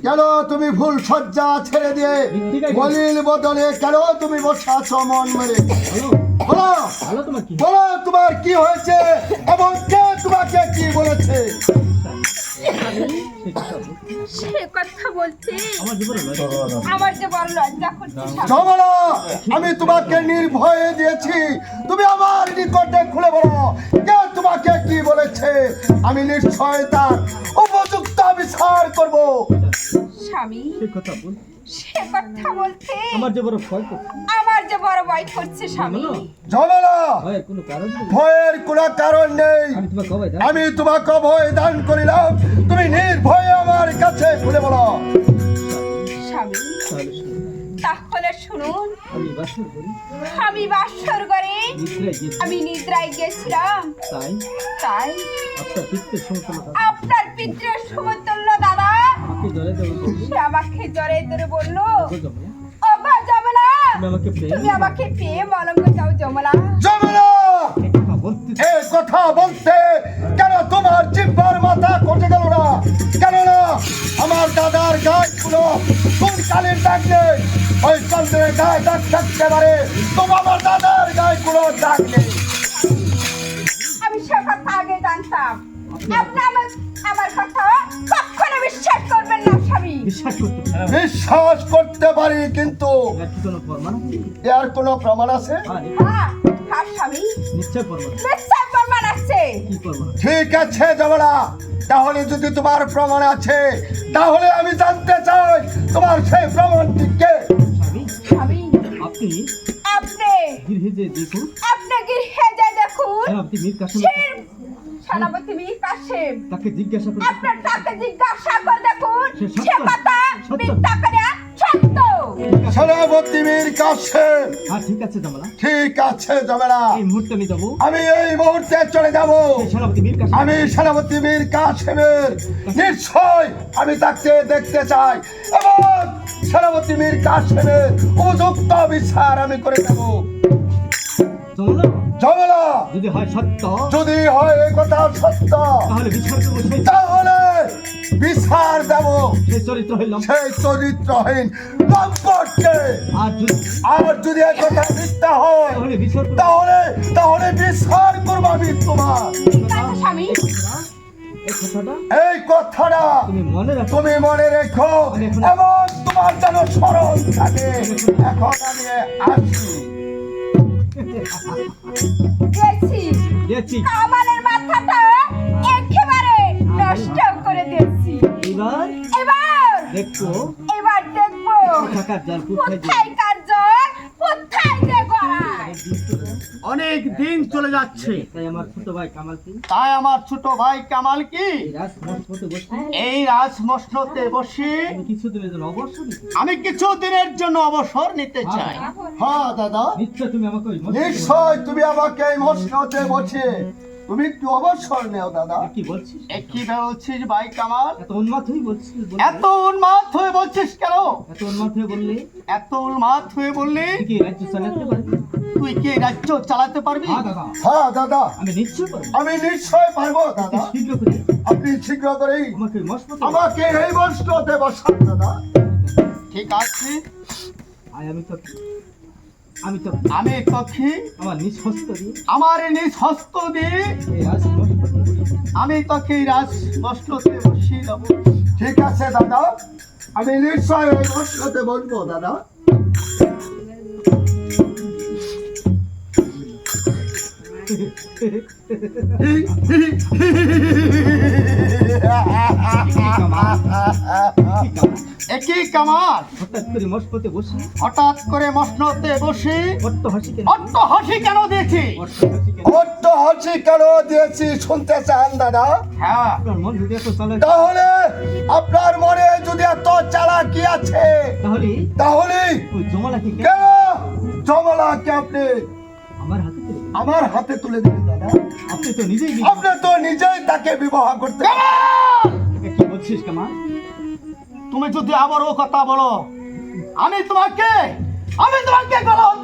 কেন তুমি ভুল সজ্জা ছেড়ে দিয়ে বলিল বদলে কেন তুমি বসে আছো মন মেরে? বলো। তোমার কি? বলো তোমার কি হয়েছে? এবং কে তোমাকে কি বলেছে? আমি তোমাকে নির্ভয়ে দিয়েছি। তুমি আমার নিকটে খুলে বলো কে তোমাকে কি বলেছে? আমি নিশ্চয় তার উপযুক্ত বিচার করব। স্বামী। সে কথা বল। সে কথা বলছে আমার যে বড় ভয় করছে। আমার যে বড় ভয় করছে স্বামী। জমলা ভয়ের কোনো কারণ নেই। ভয়ের কোনো কারণ নেই। আমি তোমার কবে দেখ আমি তোমাকে ভয় দান করিলাম। তুমি নির্ভয়ে আমার কাছে খুলে বলো। স্বামী তাহলে শুনুন। আমি বাসর করি। আমি বাসর করে। নিদ্রায় আমি নিদ্রায় গেছিলাম। তাই? তাই? আপনার পিত্রের সমতুল্য আপনার পিতৃ সমতুল্য দাদা আমাকে জড়ে ধরে বলল মা জমলা তুমি আমাকে পেয়ে মলঙ্গ যাও জমলা জমলা এই কথা বলতে এই কথা বলতে কেন তোমার জিব্বার মাথা কটে গেল না? কেন না আমার দাদার গায়ে কোনো কোন কালের দাগ নেই? ওই চন্দ্রের গায়ে দাগ থাকতে পারে তবু আমার দাদার গায়ে কোনো দাগ নেই। আমি সে কথা আগে জানতাম। আপনি আমার আমার বিশ্বাস করতে। বিশ্বাস করতে পারি কিন্তু এর কোনো প্রমাণ আছে? হ্যাঁ হ্যাঁ? ঠিক আছে জমলা তাহলে যদি তোমার প্রমাণ আছে তাহলে আমি জানতে চাই তোমার সেই প্রমাণটি কে? স্বামী? স্বামী। আপনি আপনি। গৃহে যে দেখুন। আপনি গৃহে যে দেখুন। হ্যাঁ, আপনি মীর কাসেম সেনাপতি মীর। তাকে জিজ্ঞাসা করে আপনার তাকে জিজ্ঞাসা করে দেখুন সে। কথা মিথ্যা করে সত্য। সেনাপতি মীর কাসেম হ্যাঁ ঠিক আছে জামালা। ঠিক আছে জমেলা। এই মুহূর্তে আমি যাব। আমি এই মুহূর্তে চলে যাব। সেই সেনাপতি মীর কাসেম আমি সেনাপতি মীর কাসেমের নিশ্চয় আমি তাকে দেখতে চাই। এবং সেনাপতি মীর কাসেমের উপযুক্ত বিচার আমি করে দেব যদি হয় সত্য? যদি হয় এই কথা সত্য তাহলে বিচার করব সেই তাহলে বিচার দেব। সেই চরিত্র হইলাম সেই চরিত্রহীন লম্পটকে আর যদি আর যদি এই কথা মিথ্যা হয় তাহলে বিচার তাহলে তাহলে বিচার করব আমি তোমার। স্বামী। এই কথাটা? তুমি মনে রাখো। তুমি মনে রেখো। এবং তোমার যেন স্মরণ থাকে। এখন আমি আসি। গেছি। গেছি। কামালের মাথাটা একেবারে নষ্ট করে দিয়েছি। এবার? এবার? দেখো এবার দেখব থাকার জল কোথায় অনেক দিন চলে যাচ্ছে। তাই আমার ছোট ভাই কামাল সিং তাই আমার ছোট ভাই কামাল কি? এই রাজ মসজিদে বসে। আমি কিছুদিনের জন্য চাই। আমি কিছু দিনের জন্য অবসর নিতে চাই। হ্যাঁ দাদা। নিশ্চয় তুমি আমাকে নিশ্চয় তুমি আমাকে এই মসনতে বসে। তুমি একটু অবসর নেও দাদা। কি বলছিস? কি বলছিস ভাই কামাল? এত উন্মাদ হয়ে বলছিস? এত উন্মাদ হয়ে বলছিস কেন? এত উন্মাদ হয়ে বললে। এত উন্মাদ হয়ে বললি? কি রাজ্য চালাতে পারবি তুই কি রাজ্য চালাতে পারবি? হ্যাঁ দাদা। হ্যাঁ দাদা। আমি নিশ্চয় পারব। আমি নিশ্চয় পারব দাদা। শীঘ্র করে আপনি শীঘ্র করেই আমাকে আমাকে এই মসনতে বসান দাদা। ঠিক আছে। আয় আমি তো আমি তো আমি তখি আমার নিজ হস্ত দিয়ে আমার নিজ হস্ত দিয়ে এই আমি তোকে এই রাজ মসনতে বসিয়ে দেবো। ঠিক আছে দাদা। আমি নিশ্চয় ওই মসনতে বসবো দাদা। একই কামাল। হঠাৎ করে বসে। হঠাৎ করে মসনতে বসে। অট্ট হাসি কেন অট্ট হাসি কেন দেখি অট্ট হাসি কেন অট্ট হাসি কেন দিয়েছি শুনতে চান দাদা? হ্যাঁ। আপনার মন যদি এত চলে তাহলে আপনার মনে যদি এত চালাকি আছে? তাহলে? তাহলে? কেন কেন? জমলাকে আপনি আমার হাতে তুলে দিন। আমার হাতে তুলে দিলেন। দাদা আপনি তো নিজেই আপনি তো নিজেই তাকে বিবাহ করতে কি বলছিস কামা তুমি যদি আবার ও কথা বলো আমি তোমাকে আমি তোমাকে গলত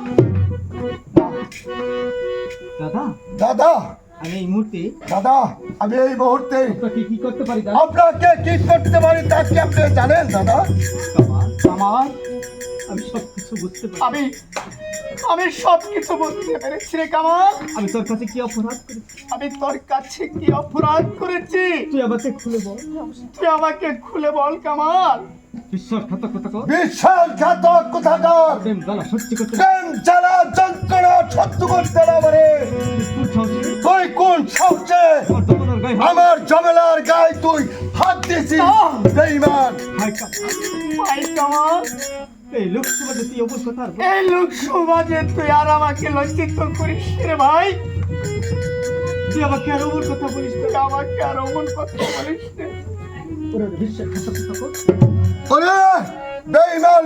দাদা দাদা। আমি এই মুহূর্তে দাদা আমি এই মুহূর্তে আপনাকে কি করতে পারি দাদা? আপনাকে কি করতে পারি তা কি আপনি জানেন দাদা? আমার আমি সব কিছু বুঝতে পারি আমি আমি সব কিছু বুঝতে পেরেছি রে কামাল। আমি তোর কাছে কি অপরাধ করেছি? আমি তোর কাছে কি অপরাধ করেছি? তুই আমাকে খুলে বল। তুই আমাকে খুলে বল কামাল। বিশ্বাসঘাতকতা কর বিশ্বাসঘাতক কোথাকার প্রেম জ্বালা সত্যি করতে প্রেম জ্বালা যন্ত্রণা সহ্য করতে না পারে। তুই কোন সাহসে? আমার জমেলার গায়ে তুই হাত দিয়েছিস বেইমান ভাই কামাল। ভাই কামাল। এই লোক সমাজে তুই এই তুই আর আমাকে লজ্জিত করিস রে ভাই। তুই আমাকে আর অমন কথা বলিস তুই আমাকে আর অমন কথা বলিস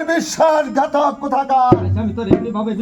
বিশ্বাসঘাতক কোথাকার? আমি তোর এমনি ভাবে